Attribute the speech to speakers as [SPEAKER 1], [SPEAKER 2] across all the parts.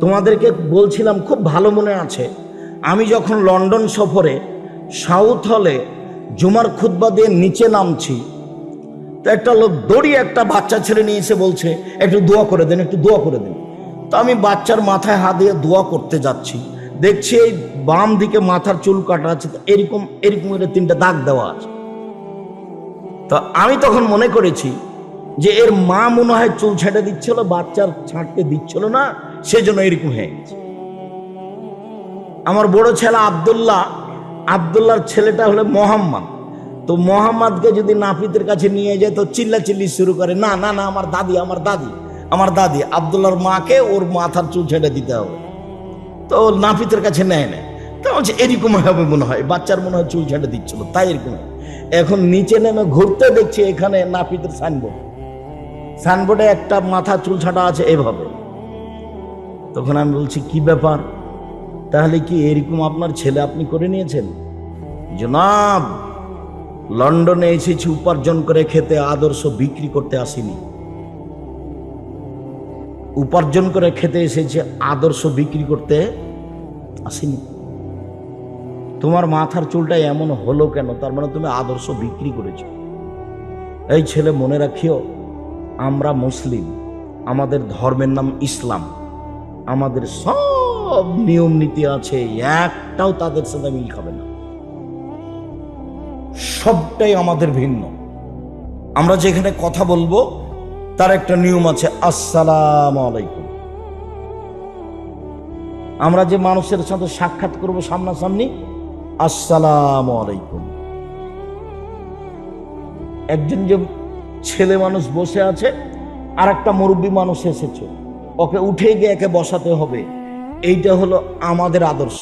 [SPEAKER 1] তোমাদেরকে বলছিলাম, খুব ভালো মনে আছে। আমি যখন লন্ডন সফরে সাউথ হলে জুমার খুতবা দিয়ে নিচে নামছি, তো একটা লোক দড়িয়ে একটা বাচ্চা ছেলে নিয়ে এসে বলছে, একটু দোয়া করে দেন, একটু দোয়া করে দেন। তো আমি বাচ্চার মাথায় হাত দিয়ে দোয়া করতে যাচ্ছি। দেখছি এই বাম দিকে মাথার চুল কাটা আছে এরকম এরকম করে তিনটা দাগ দেওয়া আছে। তো আমি তখন মনে করেছি যে এর মা মনে হয় চুল ছেটে দিচ্ছিল, বাচ্চার ছাঁটতে দিচ্ছিল না সেজন্য এরকম হয়ে আমার বড় ছেলে আবদুল্লাহ, আবদুল্লাহর ছেলেটা হলো মোহাম্মদ। তো মোহাম্মদকে যদি নাপিতের কাছে নিয়ে যায়, তো চিল্লা চিল্লি শুরু করে, না না না, আমার দাদি আমার দাদি আমার দাদি। আবদুল্লাহর মাকে ওর মাথার চুল ছেড়ে দিতে হবে। তো নাপিতের কাছে নেয় না। তো বলছে, এরকম হবে মনে হয়, বাচ্চার মনে হয় চুল ছেড়ে দিচ্ছিল, তাই এরকম এখন নিচে নেমে ঘুরতে দেখছি এখানে নাপিতের সাইনবোর্ড। সাইনবোর্ডে একটা মাথা চুল ছাটা আছে, এভাবে। তখন আমি বলছি, কি ব্যাপার? তাহলে কি এরকম আপনার ছেলে আপনি করে নিয়েছেন? জনাব, লন্ডনে এসেছি, উপার্জন করে খেতে, আদর্শ বিক্রি করতে আসিনি। উপার্জন করে খেতে এসেছে, আদর্শ বিক্রি করতে আসিনি। তোমার মাথার চুলটা এমন হলো কেন? তার মানে তুমি আদর্শ বিক্রি করেছ। এই ছেলে মনে রাখিও, আমরা মুসলিম, আমাদের ধর্মের নাম ইসলাম। আমাদের সব নিয়ম নীতি আছে, একটাও তাদের সাথে মিল খাবে না। সবটাই আমাদের ভিন্ন। আমরা যেখানে কথা বলব, তার একটা নিয়ম আছে, আসসালাম আলাইকুম। আমরা যে মানুষের সাথে সাক্ষাৎ করব সামনাসামনি, আসসালাম আলাইকুম। একজন যে ছেলে মানুষ বসে আছে আর একটা মুরব্বী মানুষ এসেছে। ওকে উঠে গিয়ে একে বসাতে হবে। এইটা হলো আমাদের আদর্শ।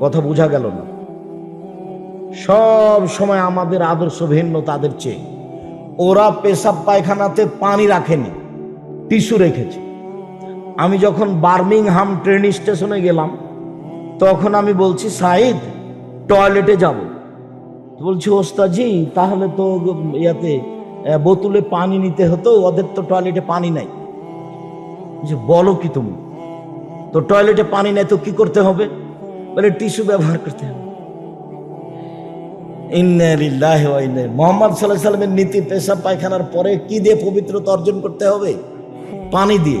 [SPEAKER 1] কথা বোঝা গেল না? সব সময় আমাদের আদর্শ ভিন্ন তাদের চেয়ে। ওরা পেশাব পায়খানাতে পানি রাখেনি, টিস্যু রেখেছে। আমি যখন বার্মিংহাম ট্রেন স্টেশনে গেলাম, তখন আমি বলছি সাইদ টয়লেটে যাব। বলছি ওস্তাজি তাহলে তো ইয়াতে বোতলে পানি নিতে হতো, ওদের তো টয়লেটে পানি নাই। বলো কি তুমি? তো টয়লেটে পানি নেই তো কি করতে হবে? বলে টিস্যু ব্যবহার করতে হবে। মোহাম্মদ সাল্লাহ সাল্লামের নীতি পায়খানার পরে কি দিয়ে পবিত্রতা অর্জন করতে হবে? পানি দিয়ে।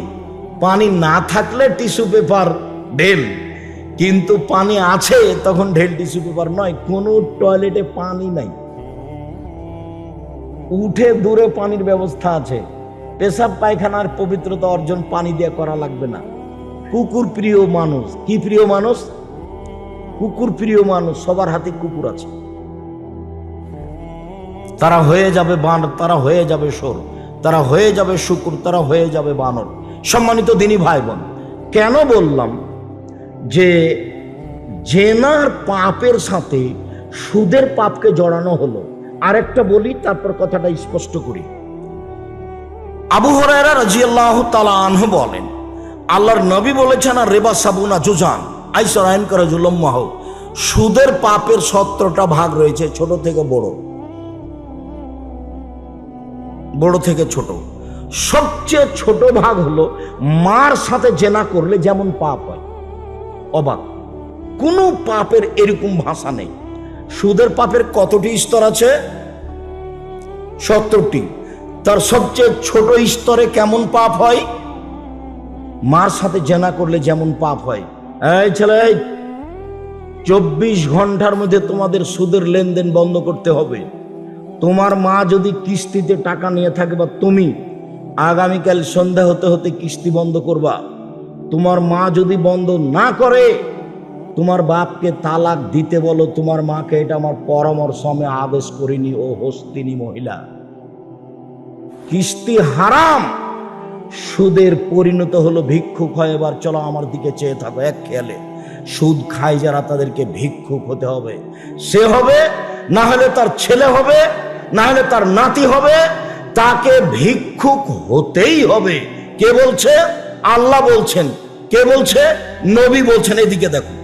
[SPEAKER 1] পানি না থাকলে টিস্যু পেপার ঢেল। কিন্তু পানি আছে, তখন ঢেল টিস্যু পেপার নয়। কোনো টয়লেটে পানি নাই। উঠে দূরে পানির ব্যবস্থা আছে। পেশাব, পায়খানার পবিত্রতা অর্জন পানি দিয়ে করা লাগবে না। কুকুর প্রিয় মানুষ। কি প্রিয় মানুষ? কুকুর প্রিয় মানুষ, সবার হাতে কুকুর আছে। তারা হয়ে যাবে বানর, তারা হয়ে যাবে সোর, তারা হয়ে যাবে শুকুর, তারা হয়ে যাবে বানর। সম্মানিত দিনী ভাই বোন কেন বললাম যে জেনার পাপের সাথে সুদের পাপকে জড়ানো হলো? আরেকটা বলি, তারপর কথাটা স্পষ্ট করি। আবু হরায়রা রাজিয়াল্লাহ তালা আনহু বলেন, আল্লাহর নবী বলেছেন, আর রেবা সাবুনা জুজান। আইসর আইন করে জুলম্মাহ সুদের পাপের সত্তরটা ভাগ রয়েছে ছোট থেকে বড়। বড় থেকে ছোট। সবচেয়ে ছোট ভাগ হলো মার সাথে জেনা করলে যেমন পাপ হয়। অবাক। কোনো পাপের এরকম ভাষা নেই। সুদের পাপের কতটি স্তর আছে? সত্তরটি। তার সবচেয়ে ছোট স্তরে কেমন পাপ হয়? মার সাথে জেনা করলে যেমন পাপ হয়। এই ছেলে, চব্বিশ ঘণ্টার মধ্যে তোমাদের সুদের লেনদেন বন্ধ করতে হবে। তোমার মা যদি কিস্তিতে টাকা নিয়ে থাকে বা তুমি, আগামীকাল সন্ধ্যা হতে হতে কিস্তি বন্ধ করবা। তোমার মা যদি বন্ধ না করে, তোমার বাপকে তালাক দিতে বলো, তোমার মাকে এটা আমার পরামর্শ আমি আদেশ করিনি, ও হস্তিনী মহিলা। কিস্তি হারাম। সুদের পরিণত হলো ভিক্ষুক হয়, এবার চলো আমার দিকে চেয়ে থাকো, এক খেয়ালে। সুদ খায় যারা, তাদেরকে ভিক্ষুক হতে হবে। সে হবে, না হলে তার ছেলে হবে, না হলে তার নাতি হবে, তাকে ভিক্ষুক হতেই হবে। কে বলছে? আল্লাহ বলছেন। কে বলছে? নবী বলছেন, এদিকে দেখো।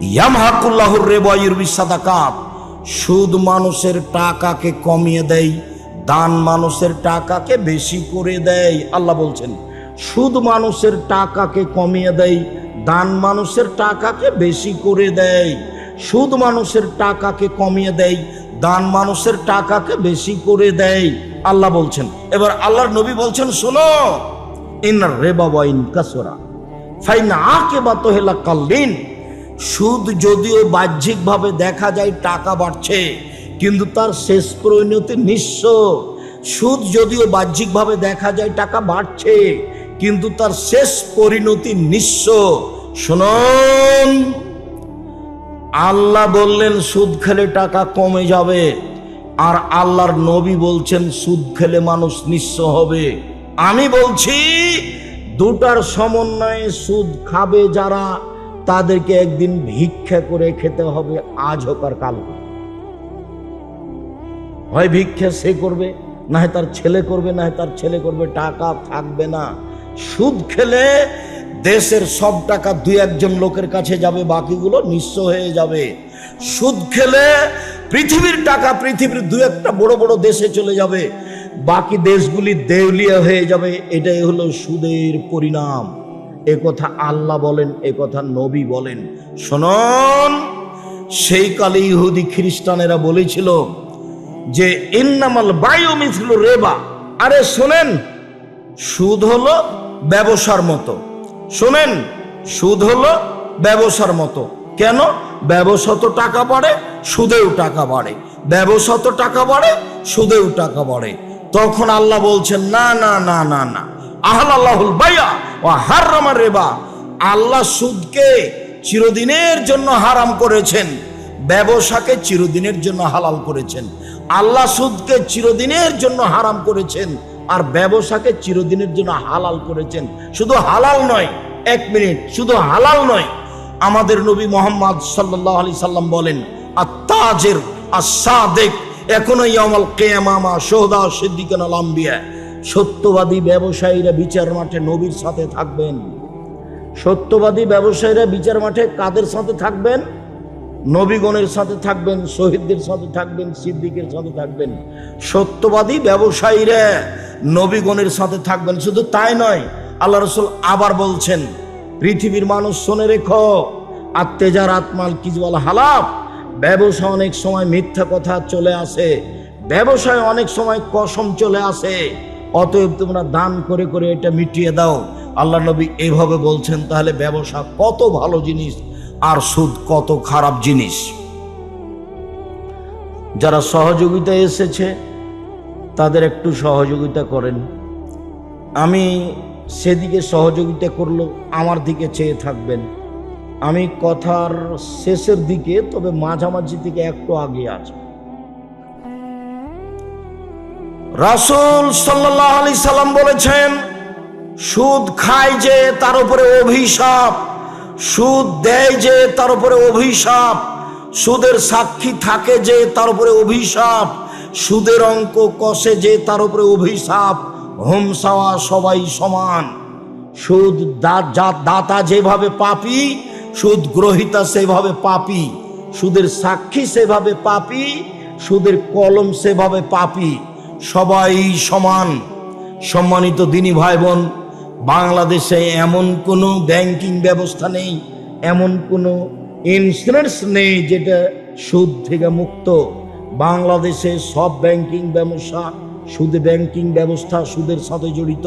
[SPEAKER 1] ইয়ামহাকুল্লাহুর রেবায়ুর বিসাদাকাত সুদ মানুষের টাকাকে কমিয়ে দেয় দান মানুষের টাকাকে বেশি করে দেয়, আল্লাহ বলছেন। সুদ মানুষের টাকাকে কমিয়ে দেয়, দান মানুষের টাকাকে বেশি করে দেয়। সুদ মানুষের টাকাকে কমিয়ে দেয়, দান মানুষের টাকাকে বেশি করে দেয়, আল্লাহ বলছেন। এবার আল্লাহর নবী বলছেন, শোনো ফাইন বা সুদ যদিও বাহ্যিকভাবে দেখা যায় টাকা বাড়ছে কিন্তু তার শেষ পরিণতি নিঃস্ব। সুদ যদিও বাহ্যিকভাবে দেখা যায় টাকা বাড়ছে, কিন্তু তার শেষ পরিণতি নিঃস্ব। শুনুন, আল্লাহ বললেন, সুদ খেলে টাকা কমে যাবে। আর আল্লাহর নবী বলছেন, সুদ খেলে মানুষ নিঃস্ব হবে। আমি বলছি, দুটার সমন্বয়ে সুদ খাবে যারা, তাদেরকে একদিন ভিক্ষা করে খেতে হবে আজ হোক আর কাল হোক। হয় ভিক্ষা সে করবে না হয় তার ছেলে করবে না হয় তার ছেলে করবে, টাকা থাকবে না। সুদ খেলে দেশের সব টাকা দুই একজন লোকের কাছে যাবে, বাকিগুলো নিঃস্ব হয়ে যাবে। সুদ খেলে পৃথিবীর টাকা পৃথিবীর দু একটা বড় বড় দেশে চলে যাবে, বাকি দেশগুলি দেউলিয়া হয়ে যাবে, এটাই হলো সুদের পরিণাম। এ কথা আল্লাহ বলেন, এ কথা নবী বলেন। শোনন, সেই কালে ইহুদি খ্রিস্টানেরা বলেছিল যে ইন্নামাল বায়ু মিথল রেবা। আরে শোনেন, সুদ হলো ব্যবসার মতো। শোনেন, সুদ হলো ব্যবসার মতো। কেন? ব্যবসা তো টাকা বাড়ে, সুদেও টাকা বাড়ে। ব্যবসা তো টাকা বাড়ে, সুদেও টাকা বাড়ে। তখন আল্লাহ বলছেন, না না না না না। আহল আল্লাহুল বাইয়া ও হারামার রেবা। আল্লাহ সুদকে চিরদিনের জন্য হারাম করেছেন। ব্যবসাকে চিরদিনের জন্য হালাল করেছেন। আল্লাহ সুদকে চিরদিনের জন্য হারাম করেছেন আর ব্যবসাকে চিরদিনের জন্য হালাল করেছেন। শুধু হালাল নয়, এক মিনিট, শুধু হালাল নয়, আমাদের নবী মোহাম্মদ সাল্লাহ আলি সাল্লাম বলেন আত্মাজের আসাদেক এখনও ইয়ামাল কেয়ামামা সোহদা সিদ্দিকান আলাম্বিয়া সত্যবাদী ব্যবসায়ীরা বিচার মাঠে নবীর সাথে থাকবেন। সত্যবাদী ব্যবসায়ীরা বিচার মাঠে কাদের সাথে থাকবেন? নবীগণের সাথে থাকবেন, শহীদদের সাথে থাকবেন, সিদ্দিকের সাথে থাকবেন। সত্যবাদী ব্যবসায়ীরা নবীগণের সাথে থাকবেন। শুধু তাই নয়, আল্লাহ রসুল আবার বলছেন, পৃথিবীর মানুষ শোনে রেখো আত্মেজার আত্মাল কিজওয়াল হালাপ ব্যবসা অনেক সময় মিথ্যা কথা চলে আসে। ব্যবসায় অনেক সময় কসম চলে আসে। অতএব তোমরা দান করে করে এটা মিটিয়ে দাও। আল্লাহ নবী এইভাবে বলছেন, তাহলে ব্যবসা কত ভালো জিনিস। আর সুদ কত খারাপ জিনিস। যারা সহযোগিতা এসেছে, তাদের একটু সহযোগিতা করেন। আমি সেদিকে সহযোগিতা করল আমার দিকে চেয়ে থাকবেন। আমি কথার শেষের দিকে, তবে মাঝামাঝি থেকে একটু আগে আছে। রাসুল সাল্লাহ আলি সাল্লাম বলেছেন, সুদ খায় যে তার উপরে অভিশাপ। সুদ দেয় যে তার উপরে অভিশাপ। সুদের সাক্ষী থাকে যে তার উপরে অভিশাপ। সুদের অঙ্ক কষে যে তার উপরে অভিশাপ। হোমসাওয়া সবাই সমান। সুদ দাতা যেভাবে পাপি, সুদ গ্রহিতা সেভাবে পাপি। সুদের সাক্ষী সেভাবে পাপি, সুদের কলম সেভাবে পাপি। সবাই সমান। সম্মানিত দিনী ভাই বোন বাংলাদেশে এমন কোনো ব্যাংকিং ব্যবস্থা নেই, এমন কোনো ইন্স্যুরেন্স নেই যেটা সুদ থেকে মুক্ত। বাংলাদেশে সব ব্যাংকিং ব্যবসা, সুদ ব্যাংকিং ব্যবস্থা সুদের সাথে জড়িত।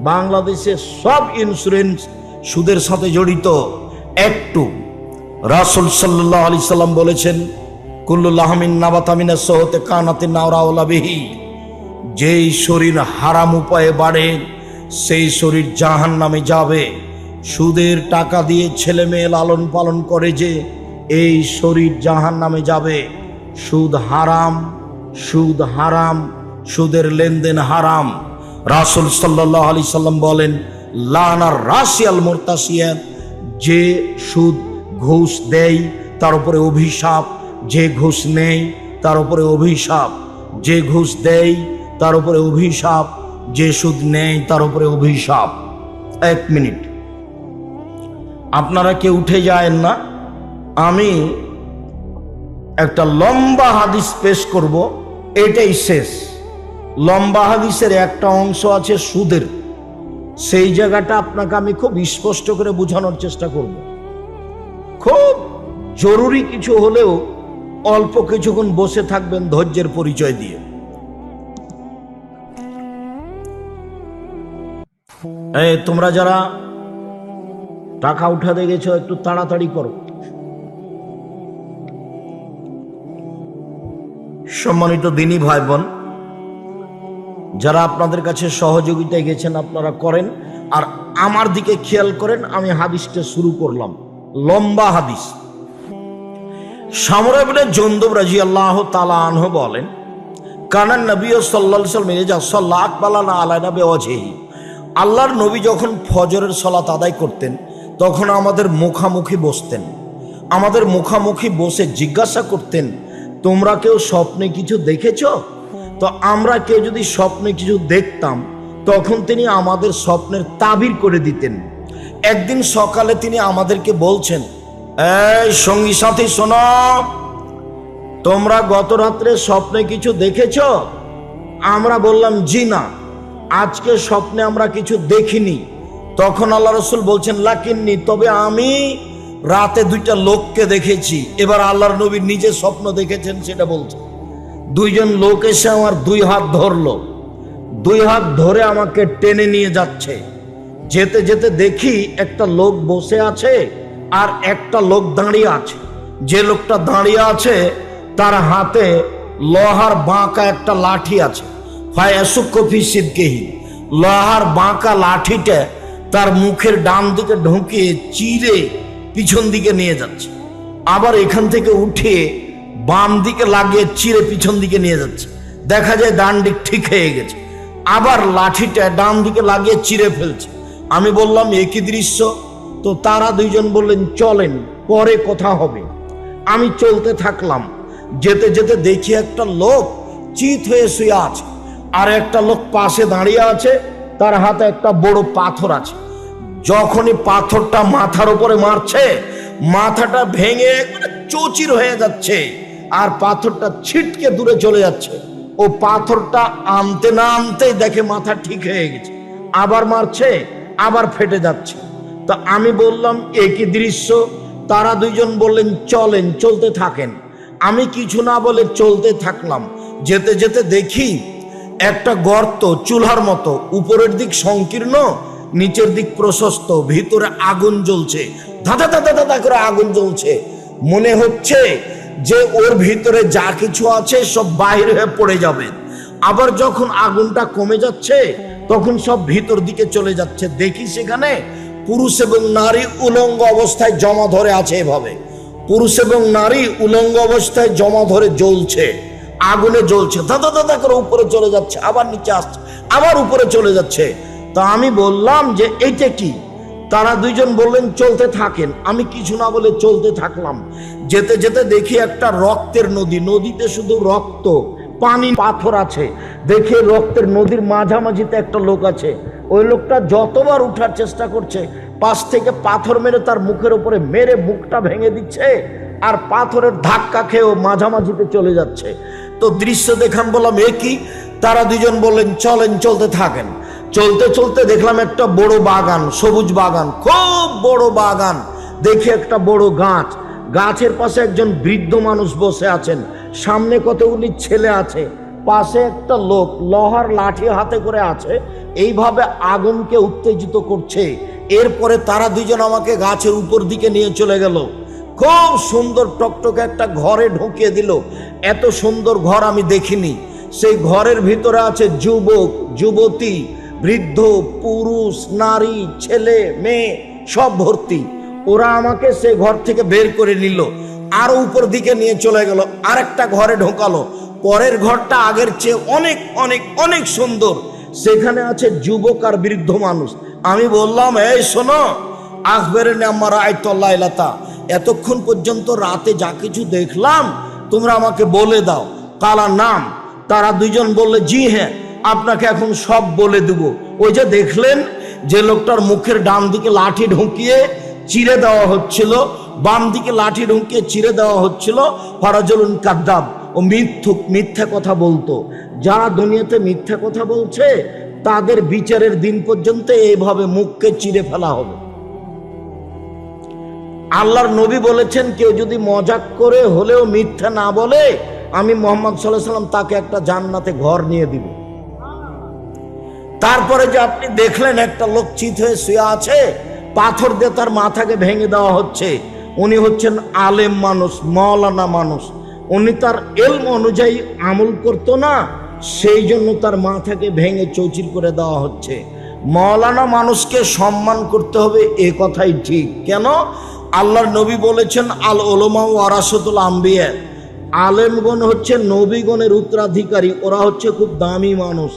[SPEAKER 1] বাংলাদেশে সব ইন্স্যুরেন্স সুদের সাথে জড়িত। একটু, রাসুল সাল্লাহ আলি সাল্লাম বলেছেন কুল্লুল্লাহমিন নাবাতামিনা সহতে কানাতে নাওরাওলা বিহি। যেই শরীর হারাম উপায়ে বাড়ে সেই শরীর জাহান নামে যাবে। সুদের টাকা দিয়ে ছেলে মেয়ে লালন পালন করে যে এই শরীর জাহান নামে যাবে। সুদ হারাম সুদ হারাম, সুদের লেনদেন হারাম। রাসুল সাল্লাহ আলি সাল্লাম বলেন লানার রাশিয়াল মোরতাসিয়ান যে সুদ ঘুষ দেয়, তার উপরে অভিশাপ। যে ঘুষ নেই তার উপরে অভিশাপ। যে ঘুষ দেয়, তার উপরে অভিশাপ। যে সুদ নেই তার উপরে অভিশাপ। এক মিনিট। আপনারা কেউ উঠে যায়েন না। আমি একটা লম্বা হাদিস পেশ করব। এটাই শেষ। লম্বা হাদিসের একটা অংশ আছে সুদের। সেই জায়গাটা আপনাকে আমি খুব স্পষ্ট করে বোঝানোর চেষ্টা করব। খুব জরুরি কিছু হলেও অল্প কিছুক্ষণ বসে থাকবেন ধৈর্যের পরিচয় দিয়ে। এই, তোমরা যারা টাকা উঠাতে গেছো, একটু তাড়াতাড়ি করো। সম্মানিত দিনী ভাই বোন যারা আপনাদের কাছে সহযোগিতায় গেছেন, আপনারা করেন। আর আমার দিকে খেয়াল করেন, আমি হাদিসটা শুরু করলাম। লম্বা হাদিস। সামরাবিনে জন্দব রাজি আল্লাহ তালা আনহ বলেন কানান নবী সাল্লা সাল্লাম আকবালানা আলাই নবে অজেহি আল্লাহর নবী যখন ফজরের সলাত আদায় করতেন, তখন আমাদের মুখামুখি বসতেন। আমাদের মুখামুখি বসে জিজ্ঞাসা করতেন, তোমরা কেউ স্বপ্নে কিছু দেখেছ? তো আমরা কেউ যদি স্বপ্নে কিছু দেখতাম, তখন তিনি আমাদের স্বপ্নের তাবির করে দিতেন। একদিন সকালে তিনি আমাদেরকে বলছেন, এই সঙ্গী সাথী, শোনো, তোমরা গত রাত্রে স্বপ্নে কিছু দেখেছ? আমরা বললাম, জি না। আজকে স্বপ্নে আমরা কিছু দেখিনি। তখন আল্লাহ রসুল বলছেন, লাকিননি, তবে আমি রাতে দুইটা লোককে দেখেছি। এবার আল্লাহর নবী নিজে স্বপ্ন দেখেছেন, সেটা বলছে দুইজন লোক এসে আমার দুই হাত ধরলো। দুই হাত ধরে আমাকে টেনে নিয়ে যাচ্ছে। যেতে যেতে দেখি একটা লোক বসে আছে আর একটা লোক দাঁড়িয়ে আছে। যে লোকটা দাঁড়িয়ে আছে, তার হাতে লোহার বাঁকা একটা লাঠি আছে। ফায়াসুকফি সিদ্ধকেহি লোহার বাঁকা লাঠিটা তার মুখের ডান দিকে ঢুকিয়ে চিরে পিছন দিকে নিয়ে যাচ্ছে। আবার এখান থেকে উঠে বাম দিকে লাগিয়ে চিরে পিছন দিকে নিয়ে যাচ্ছে। দেখা যায় ডান দিক ঠিক হয়ে গেছে। আবার লাঠিটা ডান দিকে লাগিয়ে চিরে ফেলছে। আমি বললাম একই দৃশ্য? তো তারা দুইজন বললেন, চলেন, পরে কথা হবে। আমি চলতে থাকলাম। যেতে যেতে দেখি একটা লোক চিত হয়ে শুয়ে আছে। আর একটা লোক পাশে দাঁড়িয়ে আছে, তার হাতে একটা বড় পাথর আছে। যখনই পাথরটা মাথার উপরে মারছে, মাথাটা ভেঙে একবারে চৌচির হয়ে যাচ্ছে আর পাথরটা ছিটকে দূরে চলে যাচ্ছে। ও পাথরটা আনতে না আনতেই দেখে মাথা ঠিক হয়ে গেছে। আবার মারছে, আবার ফেটে যাচ্ছে। তো আমি বললাম একই দৃশ্য? তারা দুইজন বললেন, চলেন, চলতে থাকেন। আমি কিছু না বলে চলতে থাকলাম। যেতে যেতে দেখি একটা গর্ত চুলার মতো, উপরের দিক সংকীর্ণ, নিচের দিক প্রশস্ত, ভিতরে আগুন জ্বলছে। ধাঁধা ধাঁধা ধাঁধা করে আগুন জ্বলছে। মনে হচ্ছে যে ওর ভিতরে যা কিছু আছে সব বাহির হয়ে পড়ে যাবে। আবার যখন আগুনটা কমে যাচ্ছে, তখন সব ভিতর দিকে চলে যাচ্ছে। দেখি সেখানে পুরুষ এবং নারী উলঙ্গ অবস্থায় জমা ধরে আছে এভাবে। পুরুষ এবং নারী উলঙ্গ অবস্থায় জমা ধরে জ্বলছে। আগুনে জ্বলছে। দাদা দাদা করে উপরে চলে যাচ্ছে, আবার নিচে আসছে, আবার উপরে চলে যাচ্ছে। তা আমি বললাম যে, এইটা কি? তারা দুইজন বললেন, চলতে থাকেন। আমি কিছু না বলে চলতে থাকলাম। যেতে যেতে দেখি একটা রক্তের নদী। নদীতে শুধু রক্ত, পানি, পাথর আছে। দেখে রক্তের নদীর মাঝামাঝিতে একটা লোক আছে। ওই লোকটা যতবার উঠার চেষ্টা করছে, পাশ থেকে পাথর মেরে তার মুখের উপরে মেরে মুখটা ভেঙে দিচ্ছে আর পাথরের ধাক্কা খেয়েও মাঝামাঝিতে চলে যাচ্ছে। তো দৃশ্য দেখান বললাম, এ কি? তারা দুজন বললেন, চলেন, চলতে থাকেন। চলতে চলতে দেখলাম একটা বড় বাগান, সবুজ বাগান, খুব বড় বাগান। দেখি একটা বড় গাছ। গাছের পাশে একজন বৃদ্ধ মানুষ বসে আছেন। সামনে কতগুলি ছেলে আছে। পাশে একটা লোক লোহার লাঠি হাতে করে আছে। এইভাবে আগুনকে উত্তেজিত করছে। এরপরে তারা দুজন আমাকে গাছের উপর দিকে নিয়ে চলে গেল। খুব সুন্দর টকটকে একটা ঘরে ঢুকিয়ে দিল। এত সুন্দর ঘর আমি দেখিনি। সেই ঘরের ভিতরে আছে যুবক, যুবতী, বৃদ্ধ, পুরুষ, নারী, ছেলে, মেয়ে, সব ভর্তি। ওরা আমাকে সে ঘর থেকে বের করে নিল। আরও উপর দিকে নিয়ে চলে গেল, আরেকটা ঘরে ঢোকালো। পরের ঘরটা আগের চেয়ে অনেক অনেক অনেক সুন্দর। সেখানে আছে যুবক আর বৃদ্ধ মানুষ। আমি বললাম, এই শোনো আকবরের আমার আয়তল্লাহ এলাতা এতক্ষণ পর্যন্ত রাতে যা কিছু দেখলাম, তোমরা আমাকে বলে দাও। কালা নাম, তারা দুইজন বললে, জি হ্যাঁ আপনাকে এখন সব বলে দেব। ওই যে দেখলেন, যে লোকটার মুখের ডান দিকে লাঠি ঢুকিয়ে চিরে দেওয়া হচ্ছিল, বাম দিকে লাঠি ঢুকিয়ে চিরে দেওয়া হচ্ছিল ফরাজলুন কাদ্দাব ও মিথ্যুক, মিথ্যা কথা বলতো। যারা দুনিয়াতে মিথ্যা কথা বলছে, তাদের বিচারের দিন পর্যন্ত এইভাবে মুখকে চিরে ফেলা হবে। আল্লাহর নবী বলেছেন, কেউ যদি মজাক করে হলেও মিথ্যা না বলে, আমি মোহাম্মদ সাল্লাহ সাল্লাম তাকে একটা জান্নাতে ঘর নিয়ে দিব। তারপরে যে আপনি দেখলেন একটা লোক চিত হয়ে শুয়ে আছে, পাথর দিয়ে তার মাথাকে ভেঙে দেওয়া হচ্ছে। উনি হচ্ছেন আলেম মানুষ মৌলানা মানুষ। উনি তার এলম অনুযায়ী আমল করতো না, সেই জন্য তার মাথাকে ভেঙে চৌচির করে দেওয়া হচ্ছে। মৌলানা মানুষকে সম্মান করতে হবে, এ কথাই ঠিক। কেন? আল্লাহর নবী বলেছেন, আল ওলমা ওয়ারাসতুল আম্বিয়া। আলেমগণ হচ্ছে নবীগণের উত্তরাধিকারী, ওরা হচ্ছে খুব দামি মানুষ।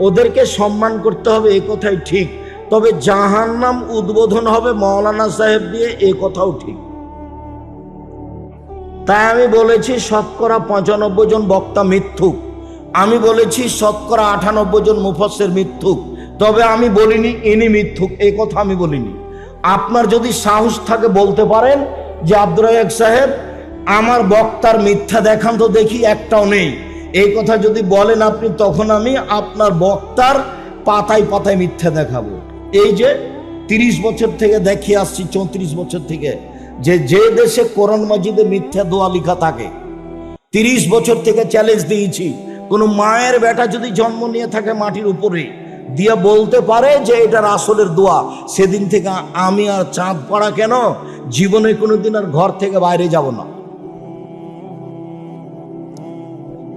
[SPEAKER 1] ওদেরকে সম্মান করতে হবে, এ কথাই ঠিক। তবে জাহান্নাম উদ্বোধন হবে মৌলানা সাহেব দিয়ে, এ কথাও ঠিক। তাই আমি বলেছি, শতকরা পঁচানব্বই জন বক্তা মিথ্যুক। আমি বলেছি, শতকরা আটানব্বই জন মুফসের মিথ্যুক। তবে আমি বলিনি, ইনি মিথ্যুক এই কথা আমি বলিনি। আপনার যদি সাহস থাকে বলতে পারেন যে আব্দুর রাজাক সাহেব, আমার বক্তার মিথ্যা দেখান তো দেখি একটাও নেই। এই কথা যদি বলেন আপনি, তখন আমি আপনার বক্তার পাতায় পাতায় মিথ্যা দেখাবো। এই যে তিরিশ বছর থেকে দেখিয়ে আসছি, চৌত্রিশ বছর থেকে, যে যে দেশে কোরআন মাজিদে মিথ্যা দোয়া লেখা থাকে, তিরিশ বছর থেকে চ্যালেঞ্জ দিয়েছি। কোনো মায়ের বেটা যদি জন্ম নিয়ে থাকে মাটির উপরে দিয়ে বলতে পারে যে এটার আসলের দোয়া। সেদিন থেকে আমি আর চাঁদ পড়া কেন? জীবনে কোনোদিন আর ঘর থেকে বাইরে যাব না।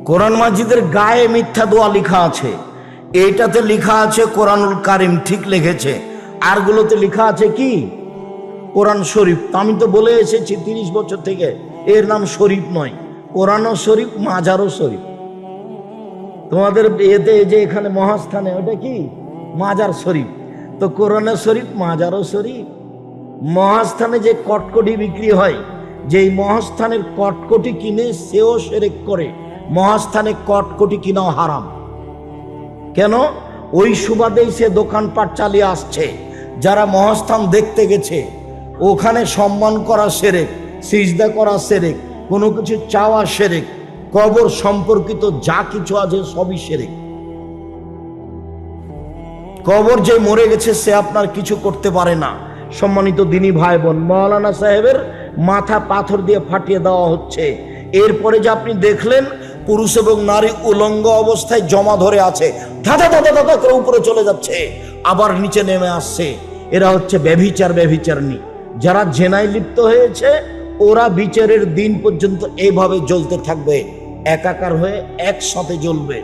[SPEAKER 1] কোরআন মাজিদের গায়ে মিথ্যা দোয়া লেখা আছে। এইটাতে লেখা আছে কোরআনুল কারিম ঠিক লিখেছে। আরগুলোতে লেখা আছে কি? কোরআন শরীফ। আমি তো বলে এসেছি তিরিশ বছর থেকে। এর নাম শরীফ নয়। কোরআনও শরীফ, মাজারও শরীফ। তোমাদের এতে যে এখানে মহাস্থানে, ওটা কি? মাজার শরীফ। তো কোরআনের শরীফ, মাজারও শরীফ। মহাস্থানে যে কটকটি বিক্রি হয়, যেই মহাস্থানের কটকটি কিনে সেও সেরেক করে। মহাস্থানে কটকটি কিনাও হারাম। কেন? ওই সুবাদেই সে দোকানপাট চালিয়ে আসছে। যারা মহাস্থান দেখতে গেছে, ওখানে সম্মান করা সেরেক, সিজদা করা সেরেক, কোনো কিছু চাওয়া সেরেক কবর সম্পর্কিত যা কিছু আছে সবই সেরেক কবর যে মরে গেছে সে আপনার কিছু করতে পারে না। সম্মানিত দিনী ভাই বোন মৌলানা সাহেবের মাথা পাথর দিয়ে ফাটিয়ে দেওয়া হচ্ছে। এরপরে যে আপনি দেখলেন, পুরুষ এবং নারী উলঙ্গ অবস্থায় জমা ধরে আছে। ধাঁধা ধাঁধা ধাঁধা করে উপরে চলে যাচ্ছে, আবার নিচে নেমে আসছে। এরা হচ্ছে ব্যভিচার, ব্যভিচারণী। যারা জেনায় লিপ্ত হয়েছে, ওরা বিচারের দিন পর্যন্ত এইভাবে জ্বলতে থাকবে। একাকার হয়ে একসাথে জ্বলবে।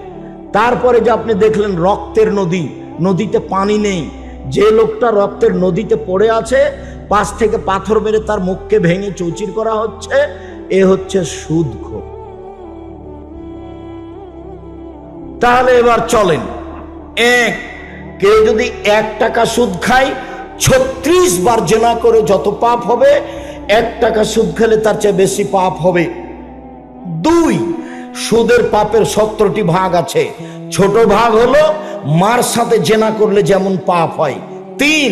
[SPEAKER 1] তারপরে যে আপনি দেখলেন রক্তের নদী, নদীতে পানি নেই। যে লোকটা রক্তের নদীতে পড়ে আছে, পাশ থেকে পাথর মেরে তার মুখকে ভেঙে চৌচির করা হচ্ছে, এ হচ্ছে সুদখোর তাহলে এবার চলেন। এক, কেউ যদি এক টাকা সুদ খায়, ছত্রিশ বার জেনা করে যত পাপ হবে, এক টাকা সুদ খেলে তার চেয়ে বেশি পাপ হবে। দুই সুদের পাপের সত্তরটি ভাগ আছে। ছোট ভাগ হলো মার সাথে জেনা করলে যেমন পাপ হয়। তিন,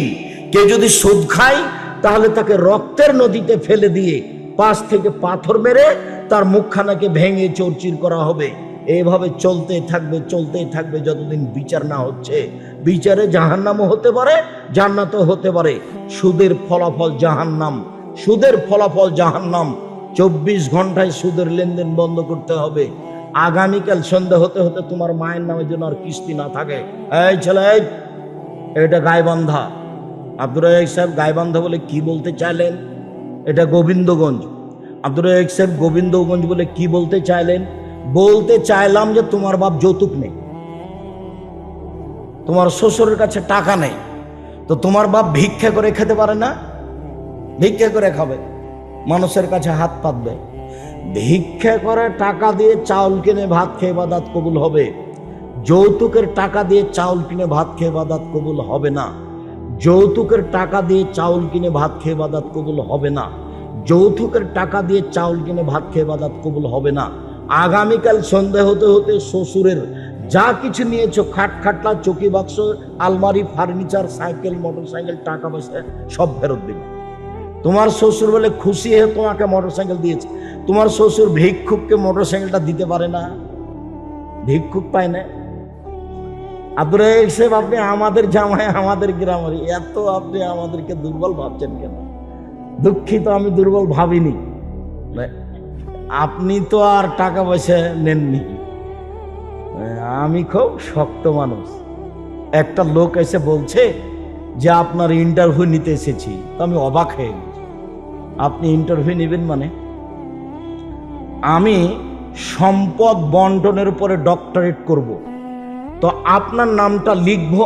[SPEAKER 1] কে যদি সুদ খায়, তাহলে তাকে রক্তের নদীতে ফেলে দিয়ে পাশ থেকে পাথর মেরে তার মুখখানাকে ভেঙে চৌচির করা হবে। এইভাবে চলতে থাকবে চলতে থাকবে যতদিন বিচার না হচ্ছে। বিচারে জাহান্নামও হতে পারে, জান্নাতও হতে পারে। সুদের ফলাফল জাহান্নাম। সুদের ফলাফল জাহান্নাম। চব্বিশ ঘন্টায় সুদের লেনদেন বন্ধ করতে হবে। আগামীকাল সন্ধ্যা হতে হতে তোমার মায়ের নামে যেন আর কিস্তি না থাকে। এই ছেলে, এটা গায়বান্ধা আব্দুর রাজাক সাহেব গায়বান্ধা বলে কি বলতে চাইলেন? এটা গোবিন্দগঞ্জ। আব্দুর রাজাক সাহেব গোবিন্দগঞ্জ বলে কি বলতে চাইলেন? বলতে চাইলাম যে তোমার বাপ যৌতুক নেই। তোমার শ্বশুরের কাছে টাকা নেই। তো তোমার বাপ ভিক্ষা করে খেতে পারে না? ভিক্ষা করে খাবে। মানুষের কাছে হাত পাতবে। ভিক্ষা করে টাকা দিয়ে চাউল কিনে ভাত খেয়ে বাদাত কবুল হবে। যৌতুকের টাকা দিয়ে চাউল কিনে ভাত খেয়ে বাদাত কবুল হবে না। যৌতুকের টাকা দিয়ে চাউল কিনে ভাত খেয়ে বাদাত কবুল হবে না। যৌতুকের টাকা দিয়ে চাউল কিনে ভাত খেয়ে বাদাত কবুল হবে না। আগামীকাল সন্ধ্যা হতে হতে শ্বশুরের যা কিছু নিয়েছো, খাট খাটলা, চকি বাক্স, আলমারি, ফার্নিচার, সাইকেল মোটর সাইকেল টাকা পয়সা সব ফেরত দিবে। তোমার শ্বশুর বলে খুশি হয়ে তোমাকে মোটর সাইকেল দিয়েছে। তোমার শ্বশুর ভিক্ষুককে মোটর সাইকেলটা দিতে পারে না। ভিক্ষুক পায় না। আব্দুল রাজাক সাহেব, আপনি আমাদের জামাই, আমাদের গ্রামের এত আপনি আমাদেরকে দুর্বল ভাবছেন কেন? দুঃখিত, আমি দুর্বল ভাবিনি। আপনি তো আর টাকা পয়সা নেননি। আমি খুব শক্ত মানুষ। একটা লোক এসে বলছে যে, আপনার ইন্টারভিউ নিতে এসেছি। তো আমি অবাক হয়ে আপনি ইন্টারভিউ নেবেন মানে? আমি সম্পদ বন্টনের উপরে ডক্টরেট করব। তো আপনার নামটা লিখব